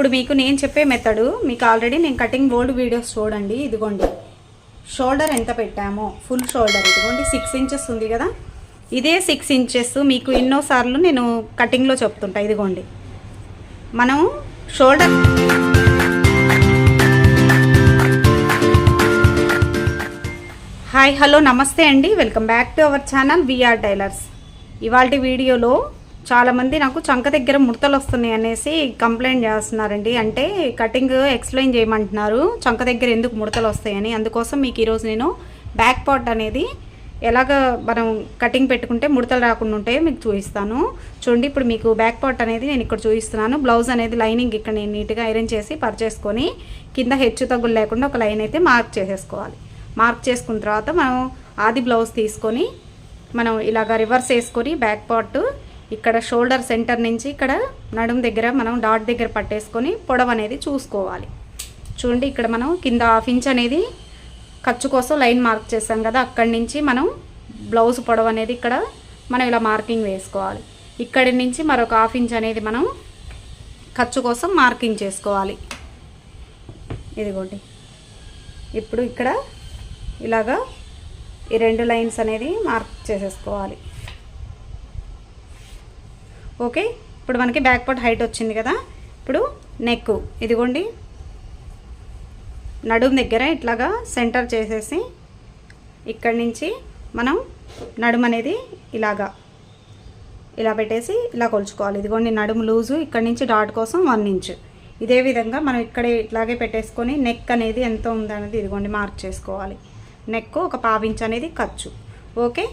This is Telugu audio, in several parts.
ఇప్పుడు మీకు నేను చెప్పే మెథడు మీకు ఆల్రెడీ నేను కటింగ్ బోల్డ్ వీడియోస్ చూడండి. ఇదిగోండి. షోల్డర్ ఎంత పెట్టామో? ఫుల్ షోల్డర్ ఇదిగోండి సిక్స్ ఇంచెస్ ఉంది కదా? ఇదే సిక్స్ ఇంచెస్ మీకు ఎన్నోసార్లు నేను కటింగ్లో చెప్తుంటా. ఇదిగోండి. మనం షోల్డర్ హాయ్ హలో నమస్తే అండి. Welcome back to our channel VR tailors ఇవాళ వీడియోలో చాలామంది నాకు చంక దగ్గర ముడతలు వస్తున్నాయి అనేసి కంప్లైంట్ చేస్తున్నారండి. అంటే కటింగ్ ఎక్స్ప్లెయిన్ చేయమంటున్నారు. చంక దగ్గర ఎందుకు ముడతలు వస్తాయని. అందుకోసం మీకు ఈరోజు నేను బ్యాక్ పార్ట్ అనేది ఎలాగ మనం కటింగ్ పెట్టుకుంటే ముడతలు రాకుండా ఉంటాయో మీకు చూపిస్తాను. చూడండి ఇప్పుడు మీకు బ్యాక్ పార్ట్ అనేది నేను ఇక్కడ చూపిస్తున్నాను. బ్లౌజ్ అనేది లైనింగ్ ఇక్కడ నేను నీట్గా ఐరన్ చేసి పర్చేసుకొని కింద హెచ్చు తగ్గులు లేకుండా ఒక లైన్ అయితే మార్క్ చేసేసుకోవాలి. మార్క్ చేసుకున్న తర్వాత మనం ఆది బ్లౌజ్ తీసుకొని మనం ఇలాగ రివర్స్ వేసుకొని బ్యాక్ పార్ట్ ఇక్కడ షోల్డర్ సెంటర్ నుంచి ఇక్కడ నడుం దగ్గర మనం డాట్ దగ్గర పట్టేసుకొని పొడవు అనేది చూసుకోవాలి. చూడండి ఇక్కడ మనం కింద హాఫ్ ఇంచ్ అనేది ఖర్చు కోసం లైన్ మార్క్ చేస్తాం కదా అక్కడి నుంచి మనం బ్లౌజ్ పొడవు అనేది ఇక్కడ మనం ఇలా మార్కింగ్ వేసుకోవాలి. ఇక్కడి నుంచి మరొక హాఫ్ ఇంచ్ అనేది మనం ఖర్చు కోసం మార్కింగ్ చేసుకోవాలి. ఇదిగోండి. ఇప్పుడు ఇక్కడ ఇలాగా ఈ రెండు లైన్స్ అనేది మార్క్ చేసేసుకోవాలి. ఓకే? ఇప్పుడు మనకి బ్యాక్ పార్ట్ హైట్ వచ్చింది కదా? ఇప్పుడు నెక్ ఇదిగోండి. నడుము దగ్గర ఇట్లాగా సెంటర్ చేసేసి ఇక్కడి నుంచి మనం నడుము అనేది ఇలాగా ఇలా పెట్టేసి ఇలా కొలుచుకోవాలి. ఇదిగోండి నడుము లూజు ఇక్కడి నుంచి డాట్ కోసం వన్ ఇంచ్ ఇదే విధంగా మనం ఇక్కడే ఇట్లాగే పెట్టేసుకొని నెక్ అనేది ఎంత ఉందనేది ఇదిగోండి మార్క్ చేసుకోవాలి. నెక్ ఒక పావించ్ అనేది ఖర్చు. ఓకే?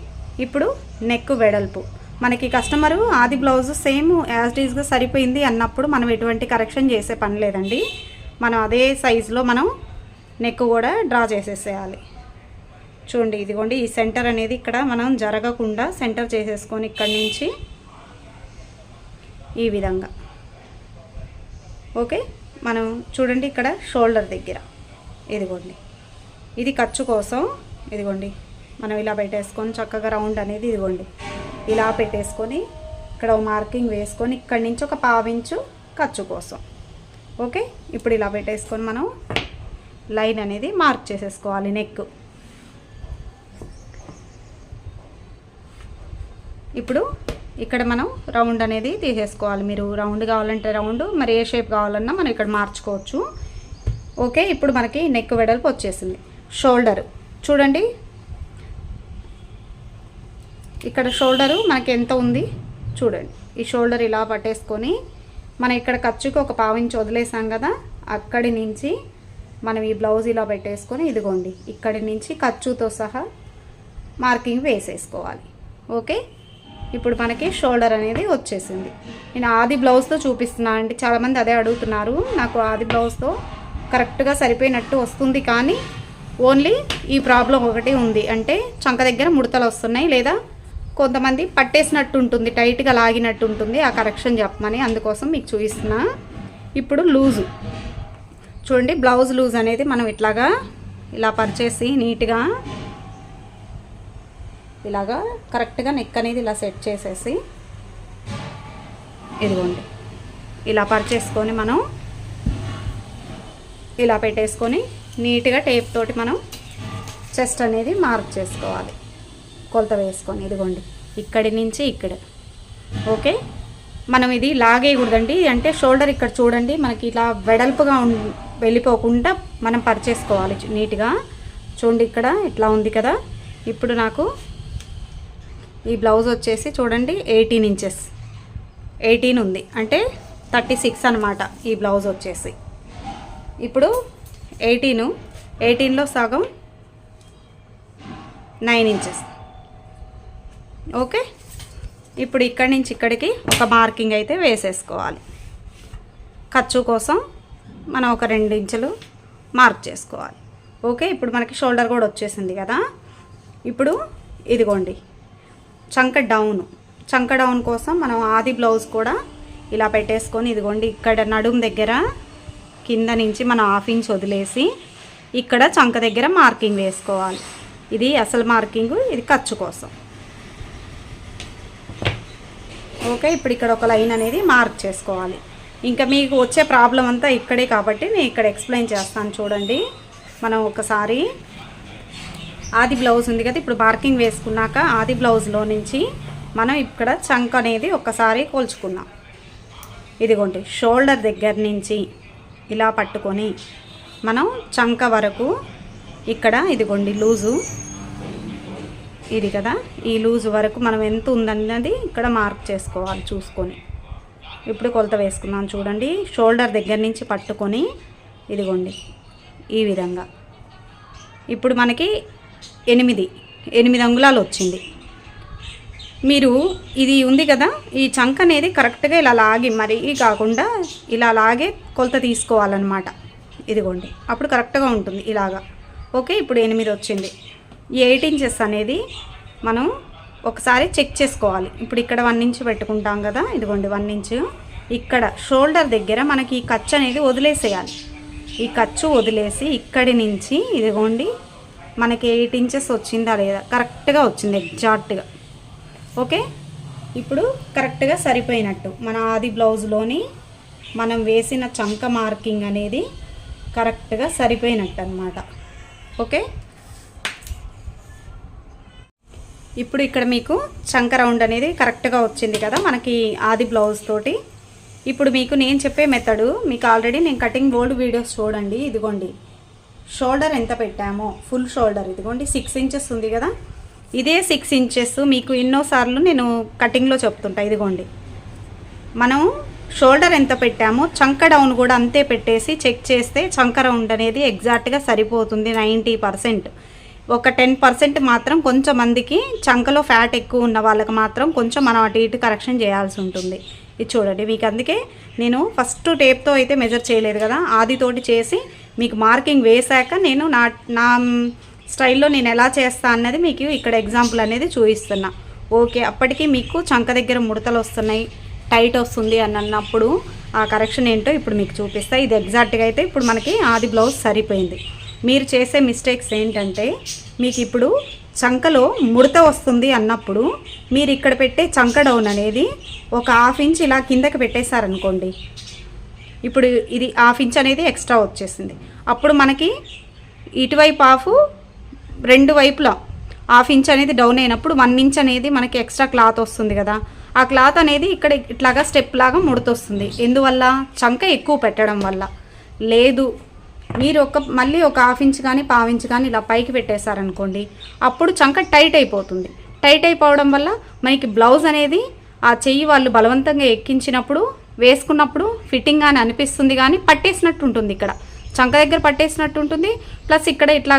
ఇప్పుడు నెక్ వెడల్పు. మనకి కస్టమరు ఆది బ్లౌజ్ సేమ్ యాజ్ ఈజ్గా సరిపోయింది అన్నప్పుడు మనం ఎటువంటి కరెక్షన్ చేసే పని లేదండి. మనం అదే సైజులో మనం నెక్ కూడా డ్రా చేసేసేయాలి. చూడండి ఇదిగోండి ఈ సెంటర్ అనేది ఇక్కడ మనం జరగకుండా సెంటర్ చేసేసుకొని ఇక్కడి నుంచి ఈ విధంగా. ఓకే మనం చూడండి ఇక్కడ షోల్డర్ దగ్గర. ఇదిగోండి. ఇది ఖర్చు కోసం ఇదిగోండి మనం ఇలా పెట్టేసుకొని చక్కగా రౌండ్ అనేది ఇదిగోండి. ఇలా పెట్టేసుకొని ఇక్కడ మార్కింగ్ వేసుకొని ఇక్కడి నుంచి ఒక పావించు ఖర్చు కోసం. ఓకే? ఇప్పుడు ఇలా పెట్టేసుకొని మనం లైన్ అనేది మార్క్ చేసేసుకోవాలి నెక్. ఇప్పుడు ఇక్కడ మనం రౌండ్ అనేది తీసేసుకోవాలి. మీరు రౌండ్ కావాలంటే రౌండ్ మరి ఏ షేప్ కావాలన్నా మనం ఇక్కడ మార్చుకోవచ్చు. ఓకే? ఇప్పుడు మనకి నెక్ వెడల్పు వచ్చేసింది. షోల్డర్. చూడండి. ఇక్కడ షోల్డరు మనకి ఎంత ఉంది? చూడండి. ఈ షోల్డర్ ఇలా పట్టేసుకొని మనం ఇక్కడ ఖర్చుకి ఒక పావించి వదిలేసాం కదా అక్కడి నుంచి మనం ఈ బ్లౌజ్ ఇలా పెట్టేసుకొని ఇదిగోండి. ఇక్కడి నుంచి ఖర్చుతో సహా మార్కింగ్ వేసేసుకోవాలి. ఓకే? ఇప్పుడు మనకి షోల్డర్ అనేది వచ్చేసింది. నేను ఆది బ్లౌజ్తో చూపిస్తున్నాను అండి. చాలామంది అదే అడుగుతున్నారు. నాకు ఆది బ్లౌజ్తో కరెక్ట్గా సరిపోయినట్టు వస్తుంది కానీ ఓన్లీ ఈ ప్రాబ్లం ఒకటి ఉంది. అంటే చంక దగ్గర ముడతలు వస్తున్నాయి లేదా కొంతమంది పట్టేసినట్టు ఉంటుంది టైట్గా లాగినట్టు ఉంటుంది ఆ కరెక్షన్ చెప్పమని అందుకోసం మీకు చూపిస్తున్నా. ఇప్పుడు లూజు. చూడండి బ్లౌజ్ లూజ్ అనేది మనం ఇట్లాగా ఇలా పరిచేసి నీట్గా ఇలాగా కరెక్ట్గా నెక్ అనేది ఇలా సెట్ చేసేసి ఇదిగోండి. ఇలా పరిచేసుకొని మనం ఇలా పెట్టేసుకొని నీట్గా టేప్ తోటి మనం చెస్ట్ అనేది మార్క్ చేసుకోవాలి. కొలత వేసుకొని ఇదిగోండి. ఇక్కడి నుంచి ఇక్కడ. ఓకే? మనం ఇది లాగేయకూడదండి. అంటే షోల్డర్ ఇక్కడ చూడండి మనకి ఇలా వెడల్పుగా ఉం వెళ్ళిపోకుండా మనం పరిచేసుకోవాలి నీట్గా. చూడండి ఇక్కడ ఇట్లా ఉంది కదా. ఇప్పుడు నాకు ఈ బ్లౌజ్ వచ్చేసి చూడండి ఎయిటీన్ ఇంచెస్. ఎయిటీన్ ఉంది. అంటే థర్టీ సిక్స్ అనమాట ఈ బ్లౌజ్ వచ్చేసి. ఇప్పుడు ఎయిటీను ఎయిటీన్లో సగం నైన్ ఇంచెస్. ఓకే? ఇప్పుడు ఇక్కడి నుంచి ఇక్కడికి ఒక మార్కింగ్ అయితే వేసేసుకోవాలి. ఖర్చు కోసం మనం ఒక రెండు ఇంచులు మార్క్ చేసుకోవాలి. ఓకే? ఇప్పుడు మనకి షోల్డర్ కూడా వచ్చేసింది కదా? ఇప్పుడు ఇదిగోండి. చంక డౌన్. చంక డౌన్ కోసం మనం ఆది బ్లౌజ్ కూడా ఇలా పెట్టేసుకొని ఇదిగోండి ఇక్కడ నడుం దగ్గర కింద నుంచి మనం హాఫ్ ఇంచ్ వదిలేసి ఇక్కడ చంక దగ్గర మార్కింగ్ వేసుకోవాలి. ఇది అసలు మార్కింగ్ ఇది ఖర్చు కోసం. ఓకే ఇప్పుడు ఇక్కడ ఒక లైన్ అనేది మార్క్ చేసుకోవాలి. ఇంకా మీకు వచ్చే ప్రాబ్లం అంతా ఇక్కడే కాబట్టి నేను ఇక్కడ ఎక్స్ప్లెయిన్ చేస్తాను చూడండి. మనం ఒకసారి ఆది బ్లౌజ్ ఉంది కదా ఇప్పుడు మార్కింగ్ వేసుకున్నాక ఆది బ్లౌజ్లో నుంచి మనం ఇక్కడ చంక్ అనేది ఒక్కసారి కోల్చుకుందాం. ఇదిగోండి షోల్డర్ దగ్గర నుంచి ఇలా పట్టుకొని మనం చంక వరకు ఇక్కడ ఇదిగోండి లూజు ఇది కదా. ఈ లూజ్ వరకు మనం ఎంత ఉందన్నది ఇక్కడ మార్క్ చేసుకోవాలి చూసుకొని. ఇప్పుడు కొలత వేసుకున్నాం చూడండి. షోల్డర్ దగ్గర నుంచి పట్టుకొని ఇదిగోండి. ఈ విధంగా. ఇప్పుడు మనకి ఎనిమిది ఎనిమిది అంగుళాలు వచ్చింది. మీరు ఇది ఉంది కదా ఈ చంక అనేది కరెక్ట్గా ఇలా లాగి మరీ కాకుండా ఇలా లాగే కొలత తీసుకోవాలన్నమాట. ఇదిగోండి. అప్పుడు కరెక్ట్గా ఉంటుంది ఇలాగా. ఓకే ఇప్పుడు ఎనిమిది వచ్చింది. ఎయిట్ ఇంచెస్ అనేది మనం ఒకసారి చెక్ చేసుకోవాలి. ఇప్పుడు ఇక్కడ వన్ ఇంచ్ పెట్టుకుంటాం కదా ఇదిగోండి వన్ ఇంచ్. ఇక్కడ షోల్డర్ దగ్గర మనకి ఈ ఖర్చు అనేది వదిలేసేయాలి. ఈ ఖర్చు వదిలేసి ఇక్కడి నుంచి ఇదిగోండి మనకి ఎయిట్ ఇంచెస్ వచ్చిందా లేదా? కరెక్ట్గా వచ్చింది ఎగ్జాక్ట్గా. ఓకే? ఇప్పుడు కరెక్ట్గా సరిపోయినట్టు. మన ఆది బ్లౌజ్లోని మనం వేసిన చంక మార్కింగ్ అనేది కరెక్ట్గా సరిపోయినట్టు అనమాట ఓకే? ఇప్పుడు ఇక్కడ మీకు చంక రౌండ్ అనేది కరెక్ట్గా వచ్చింది కదా మనకి ఆది బ్లౌజ్ తోటి. ఇప్పుడు మీకు నేను చెప్పే మెథడు మీకు ఆల్రెడీ నేను కటింగ్ బోర్డు వీడియోస్ చూడండి ఇదిగోండి. షోల్డర్ ఎంత పెట్టామో ఫుల్ షోల్డర్ ఇదిగోండి సిక్స్ ఇంచెస్ ఉంది కదా. ఇదే సిక్స్ ఇంచెస్ మీకు ఎన్నోసార్లు నేను కటింగ్లో చెప్తుంటా ఇదిగోండి. మనం షోల్డర్ ఎంత పెట్టామో చంక డౌన్ కూడా అంతే పెట్టేసి చెక్ చేస్తే చంక రౌండ్ అనేది ఎగ్జాక్ట్గా సరిపోతుంది నైంటీ పర్సెంట్ ఒక టెన్ పర్సెంట్ మాత్రం కొంచెం మందికి చంకలో ఫ్యాట్ ఎక్కువ ఉన్న వాళ్ళకి మాత్రం కొంచెం మనం అటు ఇటు కరెక్షన్ చేయాల్సి ఉంటుంది. ఇది చూడండి మీకు అందుకే నేను ఫస్ట్ టేప్తో అయితే మెజర్ చేయలేదు కదా ఆదితోటి చేసి మీకు మార్కింగ్ వేశాక నేను నా నా స్టైల్లో నేను ఎలా చేస్తా అన్నది మీకు ఇక్కడ ఎగ్జాంపుల్ అనేది చూపిస్తున్నా. ఓకే అప్పటికి మీకు చంక దగ్గర ముడతలు వస్తున్నాయి టైట్ వస్తుంది అని అన్నప్పుడు ఆ కరెక్షన్ ఏంటో ఇప్పుడు మీకు చూపిస్తా. ఇది ఎగ్జాక్ట్గా అయితే ఇప్పుడు మనకి ఆది బ్లౌజ్ సరిపోయింది. మీరు చేసే మిస్టేక్స్ ఏంటంటే మీకు ఇప్పుడు చంకలో ముడత వస్తుంది అన్నప్పుడు మీరు ఇక్కడ పెట్టే చంక డౌన్ అనేది ఒక హాఫ్ ఇంచ్ ఇలా కిందకి పెట్టేశారనుకోండి. ఇప్పుడు ఇది హాఫ్ ఇంచ్ అనేది ఎక్స్ట్రా వచ్చేసింది. అప్పుడు మనకి ఇటువైపు హాఫ్ రెండు వైపులా హాఫ్ ఇంచ్ అనేది డౌన్ అయినప్పుడు వన్ ఇంచ్ అనేది మనకి ఎక్స్ట్రా క్లాత్ వస్తుంది కదా. ఆ క్లాత్ అనేది ఇక్కడ ఇట్లాగా స్టెప్ లాగా ముడతొస్తుంది. ఎందువల్ల? చంక ఎక్కువ పెట్టడం వల్ల. లేదు మీరు ఒక మళ్ళీ ఒక హాఫ్ ఇంచ్ కానీ పావు ఇంచ్ కానీ ఇలా పైకి పెట్టేశారనుకోండి అప్పుడు చంక టైట్ అయిపోతుంది. టైట్ అయిపోవడం వల్ల మనకి బ్లౌజ్ అనేది ఆ చెయ్యి వాళ్ళు బలవంతంగా ఎక్కించినప్పుడు వేసుకున్నప్పుడు ఫిట్టింగ్ అని అనిపిస్తుంది కానీ పట్టేసినట్టు ఉంటుంది ఇక్కడ. చంక దగ్గర పట్టేసినట్టు ఉంటుంది ప్లస్ ఇక్కడ ఇట్లా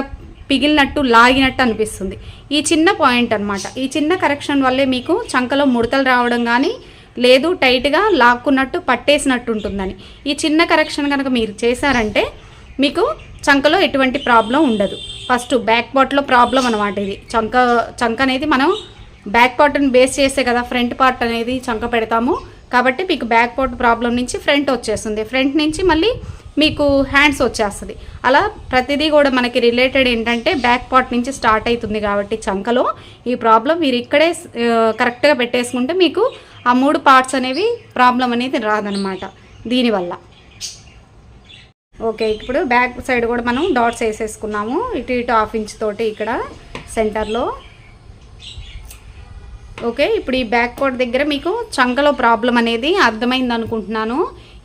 పిగిలినట్టు లాగినట్టు అనిపిస్తుంది. ఈ చిన్న పాయింట్ అనమాట ఈ చిన్న కరెక్షన్ వల్లే మీకు చంకలో ముడతలు రావడం కానీ లేదు టైట్గా లాక్కున్నట్టు పట్టేసినట్టు ఉంటుందని. ఈ చిన్న కరెక్షన్ కనుక మీరు చేశారంటే మీకు చంకలో ఎటువంటి ప్రాబ్లం ఉండదు. ఫస్ట్ బ్యాక్ పార్ట్లో ప్రాబ్లం అనమాట ఇది. చంక చంక అనేది మనం బ్యాక్ పార్ట్ని బేస్ చేస్తే కదా ఫ్రంట్ పార్ట్ అనేది చంక పెడతాము. కాబట్టి మీకు బ్యాక్ పార్ట్ ప్రాబ్లం నుంచి ఫ్రంట్ వచ్చేస్తుంది. ఫ్రంట్ నుంచి మళ్ళీ మీకు హ్యాండ్స్ వచ్చేస్తుంది. అలా ప్రతిదీ కూడా మనకి రిలేటెడ్ ఏంటంటే బ్యాక్ పార్ట్ నుంచి స్టార్ట్ అవుతుంది కాబట్టి చంకలో ఈ ప్రాబ్లం మీరు ఇక్కడే కరెక్ట్గా పెట్టేసుకుంటే మీకు ఆ మూడు పార్ట్స్ అనేవి ప్రాబ్లం అనేది రాదనమాట దీనివల్ల. ఓకే ఇప్పుడు బ్యాక్ సైడ్ కూడా మనం డాట్స్ వేసేసుకున్నాము. ఇటు ఇటు హాఫ్ ఇంచ్ తోటి ఇక్కడ సెంటర్లో. ఓకే ఇప్పుడు ఈ బ్యాక్ కోట్ దగ్గర మీకు చంకలో ప్రాబ్లం అనేది అర్థమైంది అనుకుంటున్నాను.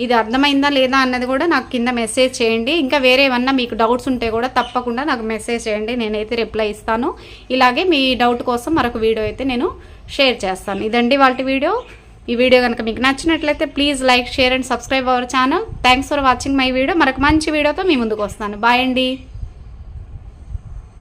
ఇది అర్థమైందా లేదా అన్నది కూడా నాకు కింద మెసేజ్ చేయండి. ఇంకా వేరే ఏమన్నా మీకు డౌట్స్ ఉంటే కూడా తప్పకుండా నాకు మెసేజ్ చేయండి. నేనైతే రిప్లై ఇస్తాను. ఇలాగే మీ డౌట్ కోసం మరొక వీడియో అయితే నేను షేర్ చేస్తాను. ఇదండి వాళ్ళ వీడియో. ఈ వీడియో కనుక మీకు నచ్చినట్లయితే please like share and subscribe our channel thanks for watching my video మరొక మంచి వీడియోతో మీ ముందుకు వస్తాను. బాయ్ అండి.